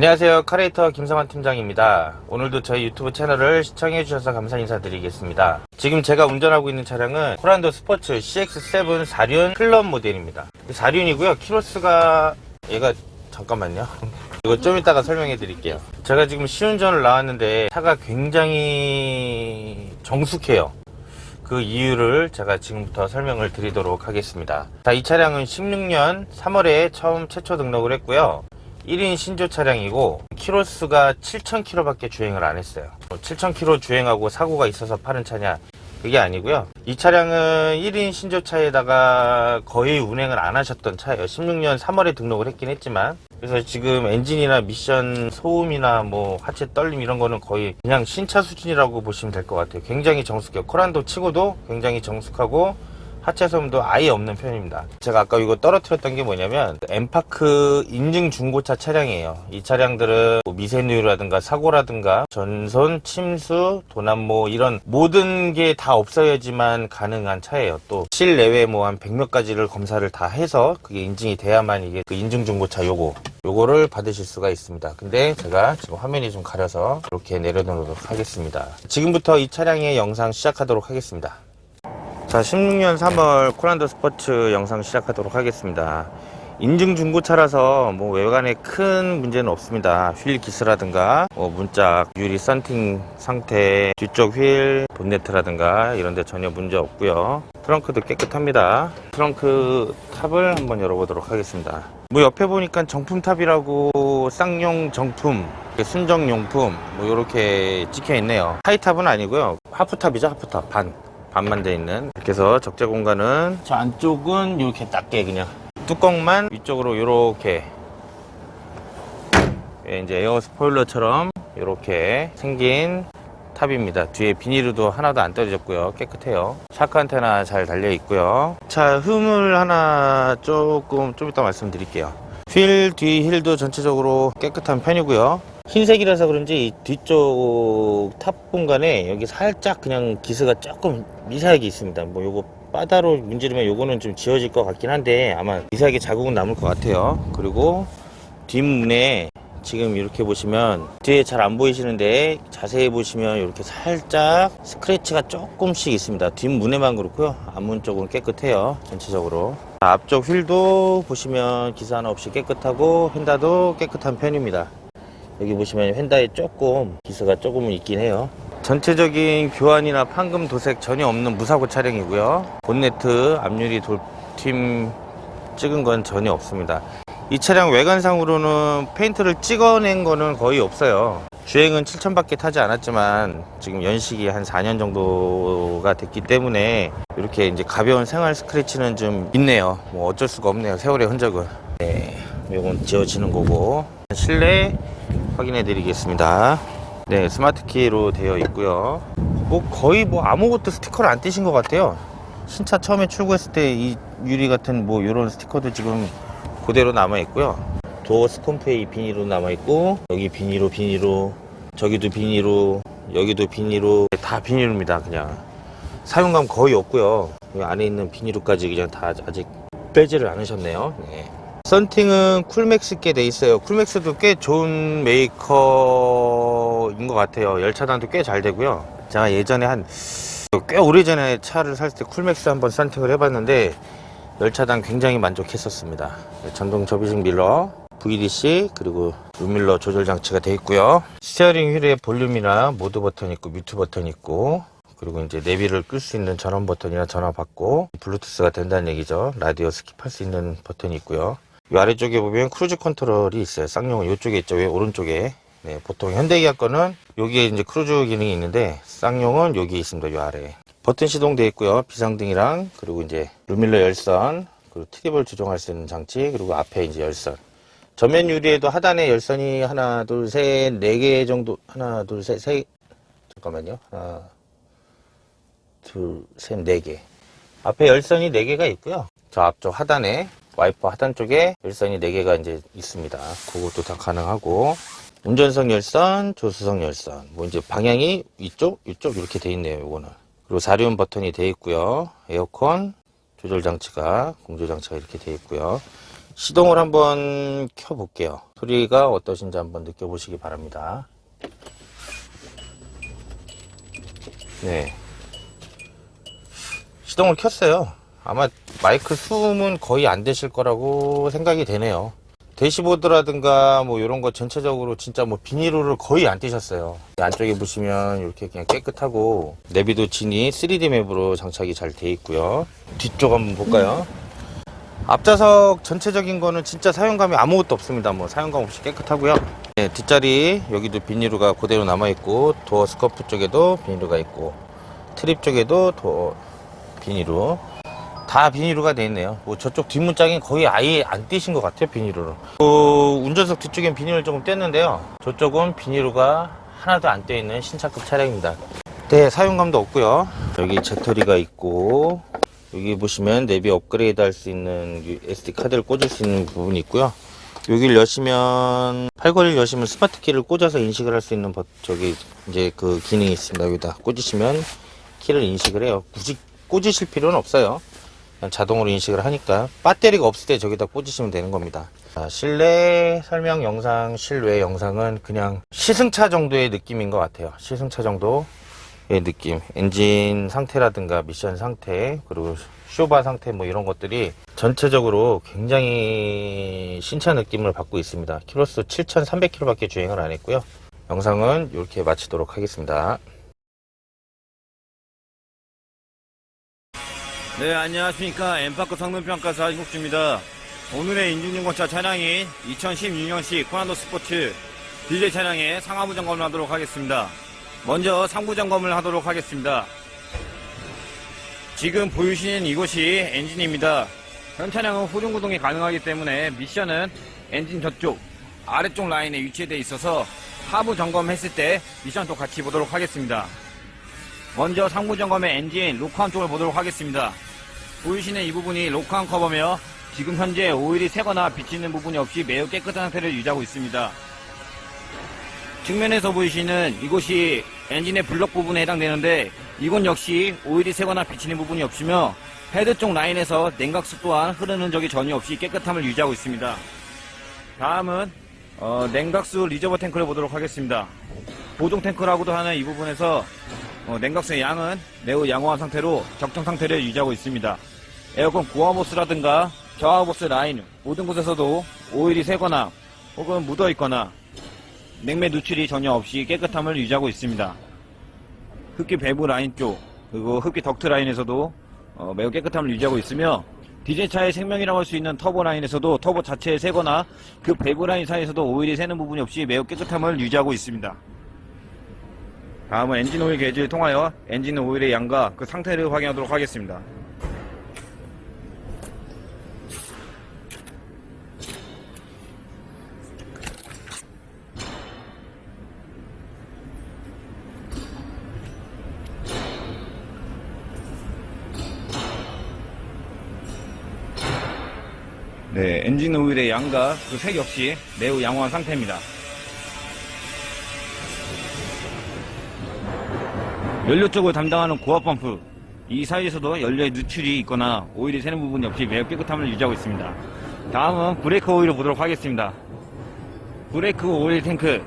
안녕하세요. 카레이터 김성환 팀장입니다. 오늘도 저희 유튜브 채널을 시청해주셔서 감사 인사드리겠습니다. 지금 제가 운전하고 있는 차량은 코란도 스포츠 CX7 4륜 클럽 모델입니다. 4륜이고요. 키로수가 얘가 잠깐만요. 이거 좀 이따가 설명해 드릴게요. 제가 지금 시운전을 나왔는데 차가 굉장히 정숙해요. 그 이유를 제가 지금부터 설명을 드리도록 하겠습니다. 자, 이 차량은 16년 3월에 처음 최초 등록을 했고요. 1인 신조 차량이고 키로수가 7,000km밖에 주행을 안 했어요. 7,000km 주행하고 사고가 있어서 파는 차냐? 그게 아니고요. 이 차량은 1인 신조차에다가 거의 운행을 안 하셨던 차예요. 16년 3월에 등록을 했긴 했지만 그래서 지금 엔진이나 미션 소음이나 뭐 하체 떨림 이런 거는 거의 그냥 신차 수준이라고 보시면 될 것 같아요. 굉장히 정숙해요. 코란도 치고도 굉장히 정숙하고 하체 소음도 아예 없는 편입니다. 제가 아까 이거 떨어뜨렸던 게 뭐냐면 엠파크 인증 중고차 차량이에요. 이 차량들은 뭐 미세누유라든가 사고라든가 전손, 침수, 도난모 이런 모든 게 다 없어야지만 가능한 차예요. 또 실내외 뭐 한 100몇 가지를 검사를 다 해서 그게 인증이 돼야만 이게 그 인증 중고차 요거 요거를 받으실 수가 있습니다. 근데 제가 지금 화면이 좀 가려서 이렇게 내려놓도록 하겠습니다. 지금부터 이 차량의 영상 시작하도록 하겠습니다. 자, 16년 3월 코란도 스포츠 영상 시작하도록 하겠습니다. 인증 중고차라서 뭐 외관에 큰 문제는 없습니다. 휠 기스라든가 뭐 문짝, 유리 썬팅 상태, 뒤쪽 휠, 본네트라든가 이런 데 전혀 문제 없고요. 트렁크도 깨끗합니다. 트렁크 탑을 한번 열어보도록 하겠습니다. 뭐 옆에 보니까 정품 탑이라고 쌍용 정품, 순정 용품 뭐 이렇게 찍혀 있네요. 하이탑은 아니고요. 하프탑이죠, 하프탑 반. 반만 돼 있는 이렇게 해서 적재 공간은 저 안쪽은 이렇게 낮게 그냥 뚜껑만 위쪽으로 이렇게 예, 이제 에어 스포일러처럼 이렇게 생긴 탑입니다. 뒤에 비닐도 하나도 안 떨어졌고요. 깨끗해요. 샤크 안테나 잘 달려 있고요. 차 흠을 하나 조금 좀 이따 말씀드릴게요. 휠 뒤 힐도 전체적으로 깨끗한 편이고요. 흰색이라서 그런지 이 뒤쪽 탑 공간에 여기 살짝 그냥 기스가 조금 미세하게 있습니다. 뭐 요거 바다로 문지르면 요거는 좀 지워질 것 같긴 한데 아마 미세하게 자국은 남을 것 같아요. 그리고 뒷문에 지금 이렇게 보시면 뒤에 잘 안 보이시는데 자세히 보시면 이렇게 살짝 스크래치가 조금씩 있습니다. 뒷문에만 그렇고요. 앞문 쪽은 깨끗해요. 전체적으로. 앞쪽 휠도 보시면 기사 하나 없이 깨끗하고 휀다도 깨끗한 편입니다. 여기 보시면 휀다에 조금 기스가 조금은 있긴 해요. 전체적인 교환이나 판금 도색 전혀 없는 무사고 차량이고요. 본네트 앞유리 돌팀 찍은 건 전혀 없습니다. 이 차량 외관상으로는 페인트를 찍어낸 거는 거의 없어요. 주행은 7천밖에 타지 않았지만 지금 연식이 한 4년 정도가 됐기 때문에 이렇게 이제 가벼운 생활 스크래치는 좀 있네요. 뭐 어쩔 수가 없네요. 세월의 흔적은. 네, 이건 지워지는 거고 실내 확인해 드리겠습니다. 네, 스마트 키로 되어 있고요. 뭐 거의 뭐 아무것도 스티커를 안 떼신 것 같아요. 신차 처음에 출고했을 때 이 유리 같은 뭐 이런 스티커도 지금 그대로 남아 있고요. 도어 스컴프에 이 비닐로 남아 있고 여기 비닐로 비닐로 저기도 비닐로 여기도 비닐로 다 비닐입니다. 그냥 사용감 거의 없고요. 이 안에 있는 비닐로까지 그냥 다 아직 빼지를 않으셨네요. 네. 썬팅은 쿨맥스께 돼 있어요. 쿨맥스도 꽤 좋은 메이커인 것 같아요. 열차단도 꽤 잘 되고요. 제가 예전에 한 꽤 오래전에 차를 살 때 쿨맥스 한번 썬팅을 해봤는데 열차단 굉장히 만족했었습니다. 네, 전동 접이식 밀러, VDC 그리고 룸밀러 조절 장치가 되어 있고요. 스티어링 휠에 볼륨이나 모드 버튼 있고 뮤트 버튼 있고 그리고 이제 내비를 끌 수 있는 전원 버튼이나 전화 받고 블루투스가 된다는 얘기죠. 라디오 스킵할 수 있는 버튼이 있고요. 이 아래쪽에 보면 크루즈 컨트롤이 있어요. 쌍용은 이쪽에 있죠. 왜 오른쪽에. 네, 보통 현대기아 거는 여기에 이제 크루즈 기능이 있는데 쌍용은 여기 있습니다. 이 아래. 버튼 시동되어 있고요. 비상등이랑 그리고 이제 루밀러 열선 그리고 트립을 조정할 수 있는 장치 그리고 앞에 이제 열선. 전면 유리에도 하단에 열선이 하나 둘셋네 개 정도 하나 둘셋세 잠깐만요. 하나 둘셋네 개. 앞에 열선이 네 개가 있고요. 저 앞쪽 하단에 와이퍼 하단 쪽에 열선이 4개가 이제 있습니다. 그것도 다 가능하고 운전석 열선, 조수석 열선. 뭐 이제 방향이 이쪽, 이쪽 이렇게 돼 있네요. 요거는. 그리고 사륜 버튼이 돼 있고요. 에어컨 조절 장치가 공조 장치가 이렇게 돼 있고요. 시동을 한번 켜볼게요. 소리가 어떠신지 한번 느껴보시기 바랍니다. 네. 시동을 켰어요. 아마 마이크 숨은 거의 안 되실 거라고 생각이 되네요. 대시보드라든가 뭐 이런 거 전체적으로 진짜 뭐 비닐로를 거의 안 띄셨어요. 안쪽에 보시면 이렇게 그냥 깨끗하고 내비도 진이 3D 맵으로 장착이 잘 돼 있고요. 뒤쪽 한번 볼까요? 앞좌석 전체적인 거는 진짜 사용감이 아무것도 없습니다. 뭐 사용감 없이 깨끗하고요. 네, 뒷자리 여기도 비닐루가 그대로 남아 있고 도어 스커프 쪽에도 비닐루가 있고 트립 쪽에도 도어 비닐루 다 비닐루가 돼 있네요. 뭐 저쪽 뒷문장이 거의 아예 안 띄신 것 같아요 비닐루를. 어, 운전석 뒤쪽엔 비닐을 조금 뗐는데요. 저쪽은 비닐루가 하나도 안 떼어 있는 신차급 차량입니다. 네 사용감도 없고요. 여기 제터리가 있고 여기 보시면 내비 업그레이드 할 수 있는 SD 카드를 꽂을 수 있는 부분이 있고요. 여기를 여시면 팔걸이를 여시면 스마트 키를 꽂아서 인식을 할 수 있는 버- 저기 이제 그 기능이 있습니다. 여기다 꽂으시면 키를 인식을 해요. 굳이 꽂으실 필요는 없어요. 자동으로 인식을 하니까 배터리가 없을 때 저기다 꽂으시면 되는 겁니다. 자, 실내 설명 영상, 실외 영상은 그냥 시승차 정도의 느낌인 것 같아요. 시승차 정도. 의 느낌, 엔진 상태라든가 미션 상태, 그리고 쇼바 상태 뭐 이런 것들이 전체적으로 굉장히 신차 느낌을 받고 있습니다. 키로수 7,300km밖에 주행을 안 했고요. 영상은 이렇게 마치도록 하겠습니다. 네, 안녕하십니까. 엠파크 성능평가사 이국주입니다. 오늘의 인증증권차 차량인 2016년식 코난도 스포츠 디젤 차량의 상하부 점검을 하도록 하겠습니다. 먼저 상부 점검을 하도록 하겠습니다. 지금 보이시는 이곳이 엔진입니다. 현 차량은 후륜 구동이 가능하기 때문에 미션은 엔진 저쪽 아래쪽 라인에 위치되어 있어서 하부 점검했을 때 미션도 같이 보도록 하겠습니다. 먼저 상부 점검의 엔진 로크암 쪽을 보도록 하겠습니다. 보이시는 이 부분이 로크암 커버며 지금 현재 오일이 새거나 비치는 부분이 없이 매우 깨끗한 상태를 유지하고 있습니다. 측면에서 보이시는 이곳이 엔진의 블럭 부분에 해당되는데 이곳 역시 오일이 새거나 비치는 부분이 없으며 헤드 쪽 라인에서 냉각수 또한 흐르는 적이 전혀 없이 깨끗함을 유지하고 있습니다. 다음은 어, 냉각수 리저버 탱크를 보도록 하겠습니다. 보정 탱크라고도 하는 이 부분에서 어, 냉각수의 양은 매우 양호한 상태로 적정 상태를 유지하고 있습니다. 에어컨 고화보스라든가 저하보스 라인 모든 곳에서도 오일이 새거나 혹은 묻어 있거나 냉매 누출이 전혀 없이 깨끗함을 유지하고 있습니다. 흡기 배부 라인 쪽 그리고 흡기 덕트 라인에서도 어, 매우 깨끗함을 유지하고 있으며 디젤차의 생명이라고 할 수 있는 터보 라인에서도 터보 자체에 새거나 그 배부 라인 사이에서도 오일이 새는 부분이 없이 매우 깨끗함을 유지하고 있습니다. 다음은 엔진 오일 게이지를 통하여 엔진 오일의 양과 그 상태를 확인하도록 하겠습니다. 네, 엔진 오일의 양과 그 색 역시 매우 양호한 상태입니다. 연료 쪽을 담당하는 고압 펌프 이 사이에서도 연료의 누출이 있거나 오일이 새는 부분이 없이 매우 깨끗함을 유지하고 있습니다. 다음은 브레이크 오일을 보도록 하겠습니다. 브레이크 오일 탱크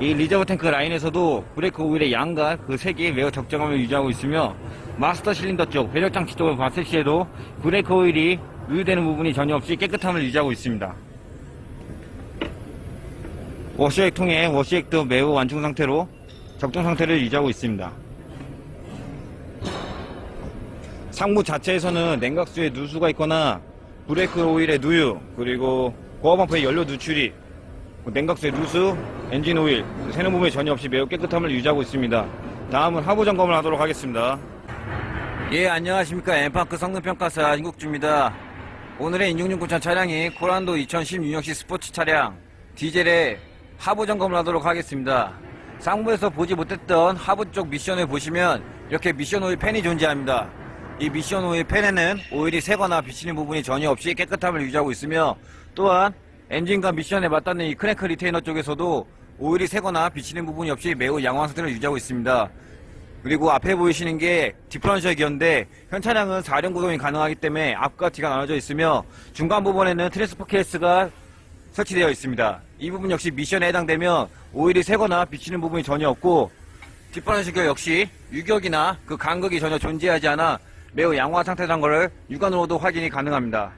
이 리저브 탱크 라인에서도 브레이크 오일의 양과 그 색이 매우 적정함을 유지하고 있으며 마스터 실린더 쪽 배력 장치 쪽을 봤을 시에도 브레이크 오일이 누유되는 부분이 전혀 없이 깨끗함을 유지하고 있습니다. 워시액 통에 워시액도 매우 완충 상태로 적정 상태를 유지하고 있습니다. 상부 자체에서는 냉각수에 누수가 있거나 브레이크 오일의 누유 그리고 고압펌프의 연료 누출이 뭐 냉각수의 누수, 엔진 오일, 새는 부분이 전혀 없이 매우 깨끗함을 유지하고 있습니다. 다음은 하부 점검을 하도록 하겠습니다. 예, 안녕하십니까. 엠파크 성능평가사 인국주입니다. 오늘의 인중중고차 차량이 코란도 2016년식 스포츠 차량 디젤의 하부 점검을 하도록 하겠습니다. 상부에서 보지 못했던 하부 쪽 미션을 보시면 이렇게 미션 오일 팬이 존재합니다. 이 미션 오일 팬에는 오일이 새거나 비치는 부분이 전혀 없이 깨끗함을 유지하고 있으며 또한 엔진과 미션에 맞닿는 이 크랭크 리테이너 쪽에서도 오일이 새거나 비치는 부분이 없이 매우 양호한 상태를 유지하고 있습니다. 그리고 앞에 보이시는 게 디퍼런셜 기어인데 현 차량은 4륜 구동이 가능하기 때문에 앞과 뒤가 나눠져 있으며 중간 부분에는 트랜스퍼 케이스가 설치되어 있습니다. 이 부분 역시 미션에 해당되면 오일이 새거나 비치는 부분이 전혀 없고 뒷번호 시경 역시 유격이나 그 간극이 전혀 존재하지 않아 매우 양호한 상태라는 것을 육안으로도 확인이 가능합니다.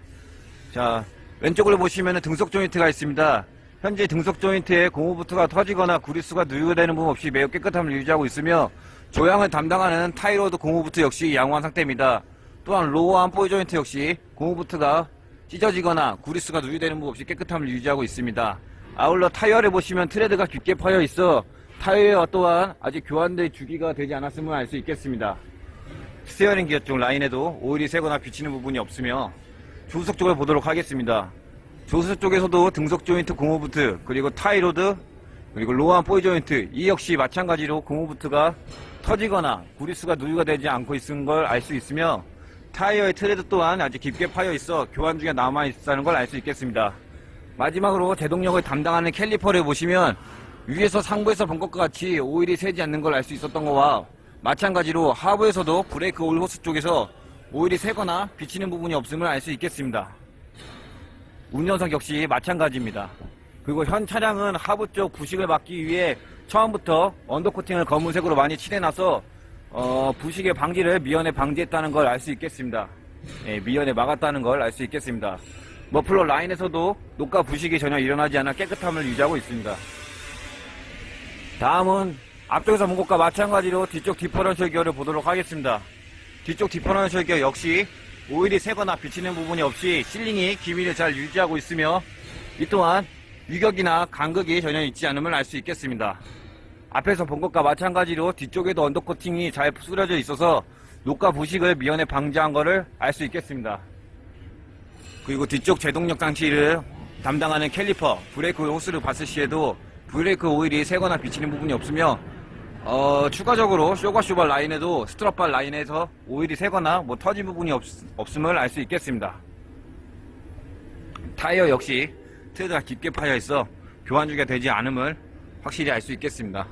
자, 왼쪽으로 보시면 등속 조인트가 있습니다. 현재 등속 조인트에 고무부트가 터지거나 구리수가 누유되는 부분 없이 매우 깨끗함을 유지하고 있으며 조향을 담당하는 타이로드 고무부트 역시 양호한 상태입니다. 또한 로어암 포이 조인트 역시 고무부트가 찢어지거나 구리수가 누유되는 부분 없이 깨끗함을 유지하고 있습니다. 아울러 타이어를 보시면 트레드가 깊게 파여 있어 타이어 또한 아직 교환될 주기가 되지 않았음을 알 수 있겠습니다. 스티어링 기어 쪽 라인에도 오일이 새거나 비치는 부분이 없으며 조수석 쪽을 보도록 하겠습니다. 조수석 쪽에서도 등속 조인트 고무부트 그리고 타이로드 그리고 로어암 포이 조인트 이 역시 마찬가지로 고무부트가 터지거나 구리수가 누유가 되지 않고 있는 걸 알 수 있으며 타이어의 트레드 또한 아직 깊게 파여 있어 교환 중에 남아 있다는 걸 알 수 있겠습니다. 마지막으로 제동력을 담당하는 캘리퍼를 보시면 위에서 상부에서 본 것과 같이 오일이 새지 않는 걸 알 수 있었던 거와 마찬가지로 하부에서도 브레이크 오일 호스 쪽에서 오일이 새거나 비치는 부분이 없음을 알 수 있겠습니다. 운전석 역시 마찬가지입니다. 그리고 현 차량은 하부 쪽 부식을 막기 위해 처음부터 언더코팅을 검은색으로 많이 칠해놔서 어, 부식의 방지를 미연에 방지했다는 걸 알 수 있겠습니다. 예, 미연에 막았다는 걸 알 수 있겠습니다. 머플러 라인에서도 녹과 부식이 전혀 일어나지 않아 깨끗함을 유지하고 있습니다. 다음은 앞쪽에서 본 것과 마찬가지로 뒤쪽 디퍼런셜 기어를 보도록 하겠습니다. 뒤쪽 디퍼런셜 기어 역시 오일이 새거나 비치는 부분이 없이 실링이 기밀을 잘 유지하고 있으며 이 또한 유격이나 간극이 전혀 있지 않음을 알 수 있겠습니다. 앞에서 본 것과 마찬가지로 뒤쪽에도 언더코팅이 잘 수려져 있어서 녹과 부식을 미연에 방지한 것을 알 수 있겠습니다. 그리고 뒤쪽 제동력 장치를 담당하는 캘리퍼, 브레이크 호스를 봤을 시에도 브레이크 오일이 새거나 비치는 부분이 없으며 어, 추가적으로 쇼과 쇼발 라인에도 스트럿발 라인에서 오일이 새거나 뭐 터진 부분이 없, 없음을 알 수 있겠습니다. 타이어 역시 트레드가 깊게 파여 있어 교환 주기가 되지 않음을 확실히 알 수 있겠습니다.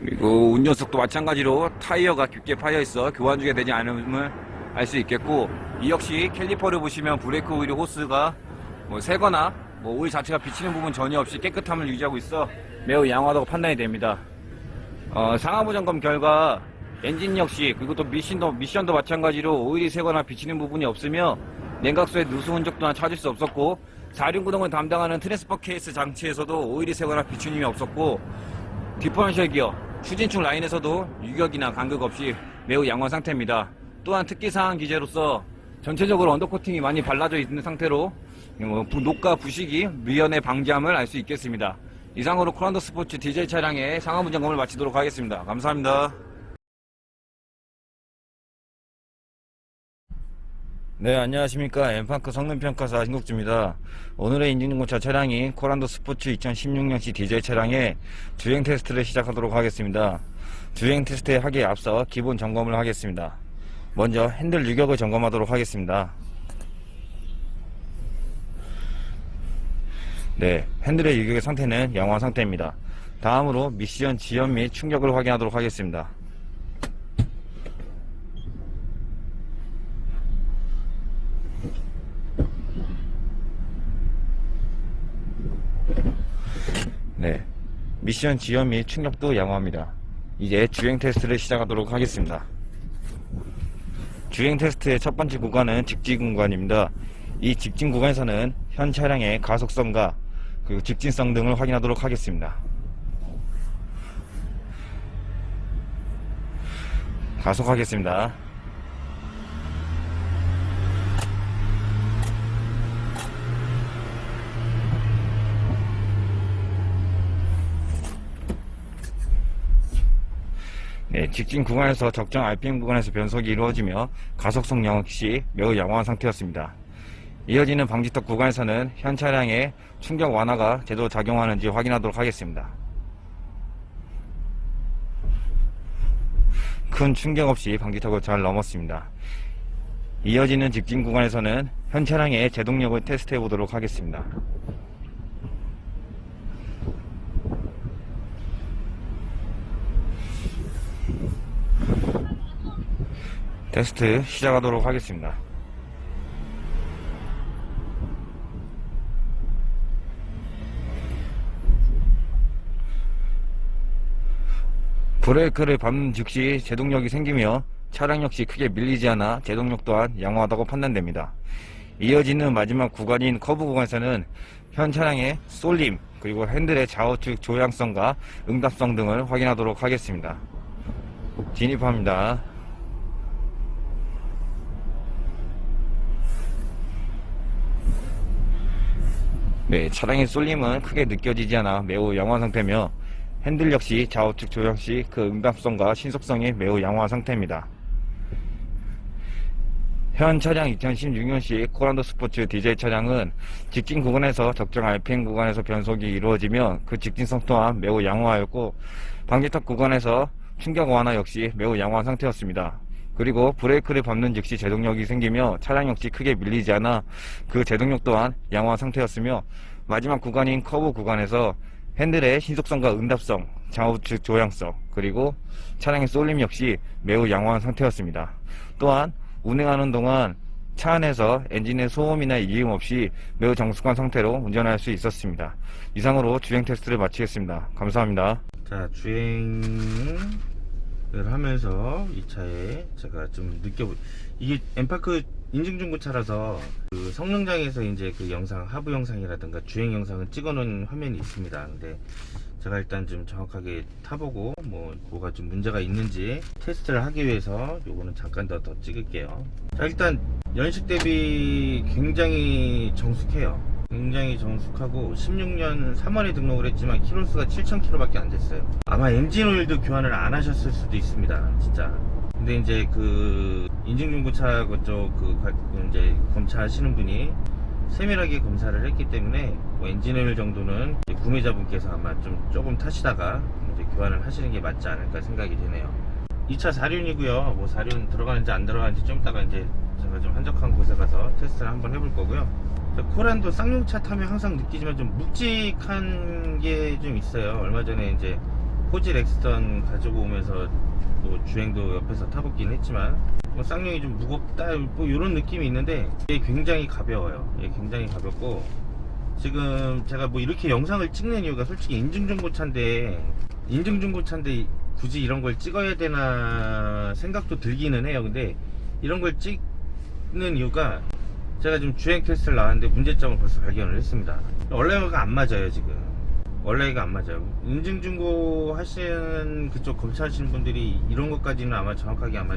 그리고 운전석도 마찬가지로 타이어가 깊게 파여 있어 교환 주기가 되지 않음을 알 수 있겠고 이 역시 캘리퍼를 보시면 브레이크 오일 호스가 뭐 새거나 뭐 오일 자체가 비치는 부분 전혀 없이 깨끗함을 유지하고 있어 매우 양호하다고 판단이 됩니다. 어, 상하부 점검 결과 엔진 역시 그리고 또 미션도 미션도 마찬가지로 오일이 새거나 비치는 부분이 없으며 냉각수의 누수 흔적 또한 찾을 수 없었고 4륜 구동을 담당하는 트랜스퍼 케이스 장치에서도 오일이 새거나 비추님이 없었고 디퍼런셜 기어 추진축 라인에서도 유격이나 간극 없이 매우 양호한 상태입니다. 또한 특기사항 기재로서 전체적으로 언더코팅이 많이 발라져 있는 상태로 뭐 부- 녹과 부식이 미연에 방지함을 알 수 있겠습니다. 이상으로 코란도 스포츠 디젤 차량의 상하부 점검을 마치도록 하겠습니다. 감사합니다. 네, 안녕하십니까. 엠파크 성능평가사 신국주입니다. 오늘의 인증중고차 차량이 코란도 스포츠 2016년식 디젤 차량의 주행 테스트를 시작하도록 하겠습니다. 주행 테스트에 하기에 앞서 기본 점검을 하겠습니다. 먼저 핸들 유격을 점검하도록 하겠습니다. 네, 핸들의 유격의 상태는 양호한 상태입니다. 다음으로 미션 지연 및 충격을 확인하도록 하겠습니다. 네, 미션 지연 및 충격도 양호합니다. 이제 주행 테스트를 시작하도록 하겠습니다. 주행 테스트의 첫 번째 구간은 직진 구간입니다. 이 직진 구간에서는 현 차량의 가속성과 그리고 직진성 등을 확인하도록 하겠습니다. 가속하겠습니다. 네, 직진 구간에서 적정 RPM 구간에서 변속이 이루어지며 가속성 역시 매우 양호한 상태였습니다. 이어지는 방지턱 구간에서는 현 차량의 충격 완화가 제대로 작용하는지 확인하도록 하겠습니다. 큰 충격 없이 방지턱을 잘 넘었습니다. 이어지는 직진 구간에서는 현 차량의 제동력을 테스트해 보도록 하겠습니다. 테스트 시작하도록 하겠습니다. 브레이크를 밟는 즉시 제동력이 생기며 차량 역시 크게 밀리지 않아 제동력 또한 양호하다고 판단됩니다. 이어지는 마지막 구간인 커브 구간에서는 현 차량의 쏠림 그리고 핸들의 좌우측 조향성과 응답성 등을 확인하도록 하겠습니다. 진입합니다. 네, 차량의 쏠림은 크게 느껴지지 않아 매우 양호한 상태며 핸들 역시 좌우측 조향 시그 응답성과 신속성이 매우 양호한 상태입니다. 현 차량 2016년식 코란도 스포츠 디젤 차량은 직진 구간에서 적정 RPM 구간에서 변속이 이루어지며 그 직진성 또한 매우 양호하였고 방지턱 구간에서 충격 완화 역시 매우 양호한 상태였습니다. 그리고 브레이크를 밟는 즉시 제동력이 생기며 차량 역시 크게 밀리지 않아 그 제동력 또한 양호한 상태였으며 마지막 구간인 커브 구간에서 핸들의 신속성과 응답성, 좌우 측 조향성, 그리고 차량의 쏠림 역시 매우 양호한 상태였습니다. 또한 운행하는 동안 차 안에서 엔진의 소음이나 이음 없이 매우 정숙한 상태로 운전할 수 있었습니다. 이상으로 주행 테스트를 마치겠습니다. 감사합니다. 자, 주행을 하면서 이 차에 제가 좀 느껴보, 이게 엠파크 인증 중고차라서 그 성능장에서 이제 그 영상, 하부 영상이라든가 주행 영상을 찍어 놓은 화면이 있습니다. 근데 제가 일단 좀 정확하게 타보고 뭐 뭐가 좀 문제가 있는지 테스트를 하기 위해서 요거는 잠깐 더, 더 찍을게요. 자, 일단 연식 대비 굉장히 정숙해요. 굉장히 정숙하고 16년 3월에 등록을 했지만 키로수가 7,000km밖에 안 됐어요. 아마 엔진 오일도 교환을 안 하셨을 수도 있습니다. 진짜. 근데 이제 그 인증중고차 그쪽 그 이제 검사하시는 분이 세밀하게 검사를 했기 때문에 뭐 엔진 오일 정도는 구매자분께서 아마 좀 조금 타시다가 이제 교환을 하시는 게 맞지 않을까 생각이 되네요. 2차 4륜이고요. 뭐 4륜 들어가는지 안 들어가는지 좀 이따가 이제 제가 좀 한적한 곳에 가서 테스트를 한번 해볼 거고요. 저 코란도 쌍용차 타면 항상 느끼지만 좀 묵직한 게 좀 있어요. 얼마 전에 이제 포지 렉스턴 가지고 오면서 뭐 주행도 옆에서 타봤긴 했지만 뭐 쌍용이 좀 무겁다 뭐 이런 느낌이 있는데 이게 굉장히 가벼워요. 이게 굉장히 가볍고 지금 제가 뭐 이렇게 영상을 찍는 이유가 솔직히 인증중고차인데 인증중고차인데 굳이 이런 걸 찍어야 되나 생각도 들기는 해요. 근데 이런 걸 찍는 이유가 제가 지금 주행 테스트를 나왔는데 문제점을 벌써 발견을 했습니다. 원래가 안 맞아요 지금. 원래가 안 맞아요. 인증 중고 하시는 그쪽 검사하시는 분들이 이런 것까지는 아마 정확하게 아마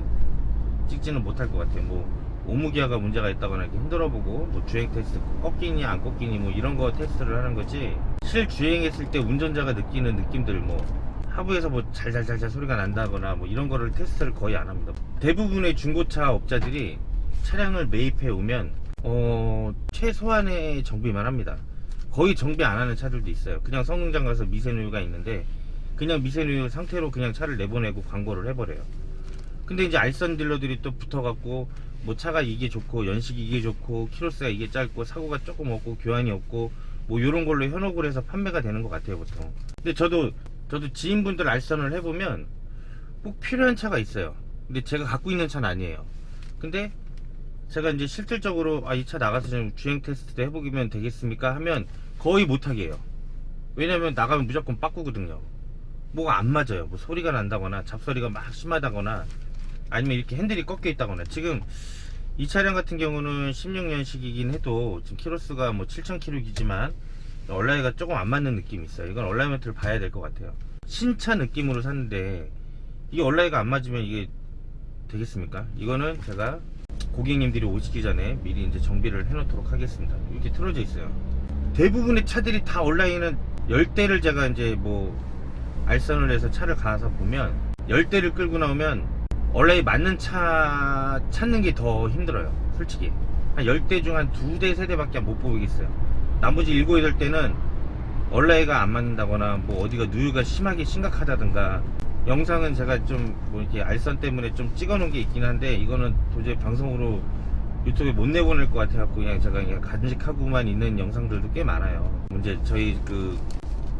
찍지는 못할 것 같아요. 뭐 오무기아가 문제가 있다거나 이렇게 흔들어보고 뭐 주행 테스트 꺾이니 안 꺾이니 뭐 이런 거 테스트를 하는 거지 실 주행했을 때 운전자가 느끼는 느낌들 뭐 하부에서 뭐 잘잘잘잘 소리가 난다거나 뭐 이런 거를 테스트를 거의 안 합니다. 대부분의 중고차 업자들이 차량을 매입해 오면 어 최소한의 정비만 합니다. 거의 정비 안 하는 차들도 있어요. 그냥 성능장 가서 미세누유가 있는데 그냥 미세누유 상태로 그냥 차를 내보내고 광고를 해버려요. 근데 이제 알선 딜러들이 또 붙어갖고 뭐 차가 이게 좋고 연식이 이게 좋고 키로수가 이게 짧고 사고가 조금 없고 교환이 없고 뭐 이런 걸로 현혹을 해서 판매가 되는 것 같아요 보통. 근데 저도 저도 지인분들 알선을 해보면 꼭 필요한 차가 있어요. 근데 제가 갖고 있는 차는 아니에요. 근데 제가 이제 실질적으로 아 이 차 나가서 좀 주행 테스트 해보기면 되겠습니까 하면 거의 못하게 해요. 왜냐면 나가면 무조건 빠꾸거든요. 뭐가 안 맞아요. 뭐 소리가 난다거나 잡소리가 막 심하다거나 아니면 이렇게 핸들이 꺾여 있다거나 지금 이 차량 같은 경우는 16년식이긴 해도 지금 키로수가 뭐 7,000km이지만 얼라이가 조금 안 맞는 느낌이 있어요. 이건 얼라이먼트를 봐야 될 것 같아요. 신차 느낌으로 샀는데 이게 얼라이가 안 맞으면 이게 되겠습니까? 이거는 제가 고객님들이 오시기 전에 미리 이제 정비를 해놓도록 하겠습니다. 이렇게 틀어져 있어요. 대부분의 차들이 다 온라인은 열대를 제가 이제 뭐 알선을 해서 차를 가서 보면 열대를 끌고 나오면 온라인 맞는 차 찾는 게 더 힘들어요. 솔직히 한 열대 중 한 두 대, 세 대밖에 못 보이겠어요. 나머지 일곱 여덟 대는 온라인가 안 맞는다거나 뭐 어디가 누유가 심하게 심각하다든가 영상은 제가 좀 뭐 이렇게 알선 때문에 좀 찍어 놓은 게 있긴 한데 이거는 도저히 방송으로 유튜브에 못 내보낼 것 같아 갖고 그냥 제가 그냥 간직하고만 있는 영상들도 꽤 많아요. 이제 저희 그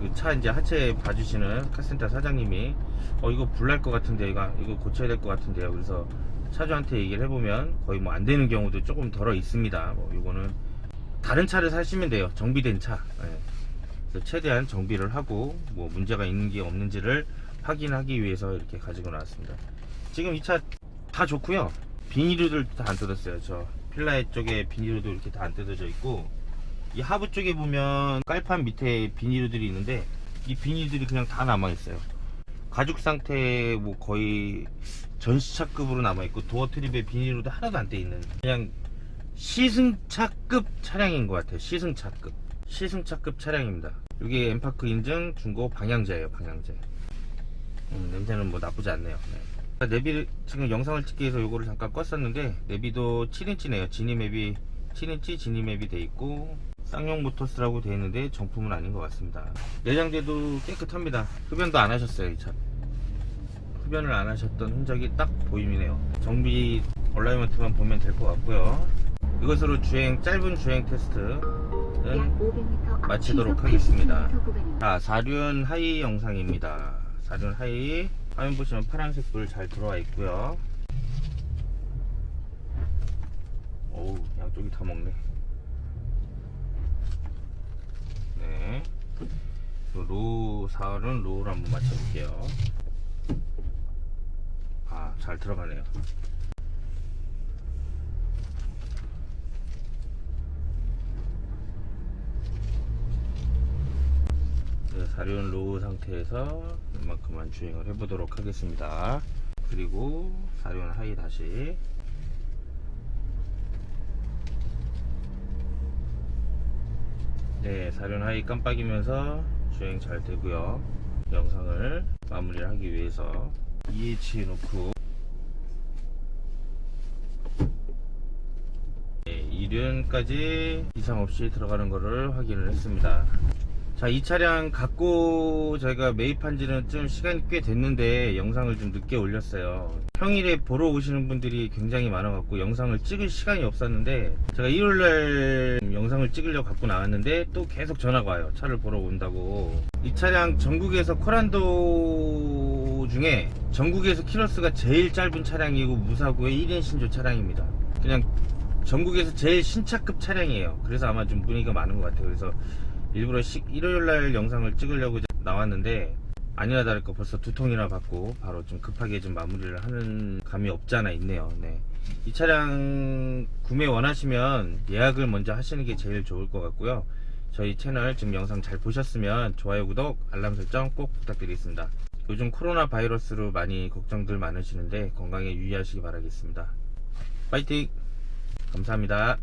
그차 이제 하체 봐주시는 카센터 사장님이 어 이거 불날 것 같은데 이거 이거 고쳐야 될 것 같은데요. 그래서 차주한테 얘기를 해보면 거의 뭐 안 되는 경우도 조금 덜어 있습니다. 뭐 이거는 다른 차를 사시면 돼요. 정비된 차. 예. 최대한 정비를 하고 뭐 문제가 있는 게 없는지를 확인하기 위해서 이렇게 가지고 나왔습니다. 지금 이 차 다 좋고요. 비닐도 다 안 뜯었어요. 저 필라에 쪽에 비닐도 이렇게 다 안 뜯어져 있고 이 하부 쪽에 보면 깔판 밑에 비닐들이 있는데 이 비닐들이 그냥 다 남아 있어요. 가죽 상태 뭐 거의 전시차급으로 남아 있고 도어 트립에 비닐로도 하나도 안 떼 있는 그냥 시승차급 차량인 것 같아요. 시승차급 시승차급 차량입니다. 이게 엠파크 인증 중고 방향제예요. 방향제. 음, 냄새는 뭐 나쁘지 않네요. 네. 내비 지금 영상을 찍기 위해서 요거를 잠깐 껐었는데 내비도 7인치네요. 지니맵이 7인치 지니맵이 돼 있고 쌍용 모터스라고 되어 있는데 정품은 아닌 것 같습니다. 내장재도 깨끗합니다. 흡연도 안 하셨어요 이 차. 흡연을 안 하셨던 흔적이 딱 보이네요. 정비 얼라이먼트만 보면 될 것 같고요. 이것으로 주행 짧은 주행 테스트는 마치도록 하겠습니다. 자, 사륜 하이 영상입니다. 사륜 하이 화면 보시면 파란색 불 잘 들어와 있고요. 어우, 양쪽이 다 먹네. 네. 그 로우 사륜 로우를 한번 맞춰볼게요. 아, 잘 들어가네요. 사륜 로우 상태에서 이만큼만 주행을 해보도록 하겠습니다. 그리고 사륜 하이 다시 네, 사륜 하이 깜빡이면서 주행 잘 되고요. 영상을 마무리를 하기 위해서 EH 놓고 네, 이륜까지 이상 없이 들어가는 것을 확인을 했습니다. 자, 이 차량 갖고 저희가 매입한 지는 좀 시간이 꽤 됐는데 영상을 좀 늦게 올렸어요. 평일에 보러 오시는 분들이 굉장히 많아갖고 영상을 찍을 시간이 없었는데 제가 일요일날 영상을 찍으려고 갖고 나왔는데 또 계속 전화가 와요. 차를 보러 온다고. 이 차량 전국에서 코란도 중에 전국에서 키로수가 제일 짧은 차량이고 무사고의 1인 신조 차량입니다. 그냥 전국에서 제일 신차급 차량이에요. 그래서 아마 좀 문의가 많은 것 같아요. 그래서 일부러 시- 일요일날 영상을 찍으려고 나왔는데 아니나 다를까 벌써 두 통이나 받고 바로 좀 급하게 좀 마무리를 하는 감이 없지 않아 있네요. 네. 이 차량 구매 원하시면 예약을 먼저 하시는 게 제일 좋을 것 같고요. 저희 채널 지금 영상 잘 보셨으면 좋아요, 구독, 알람 설정 꼭 부탁드리겠습니다. 요즘 코로나 바이러스로 많이 걱정들 많으시는데 건강에 유의하시기 바라겠습니다. 파이팅! 감사합니다.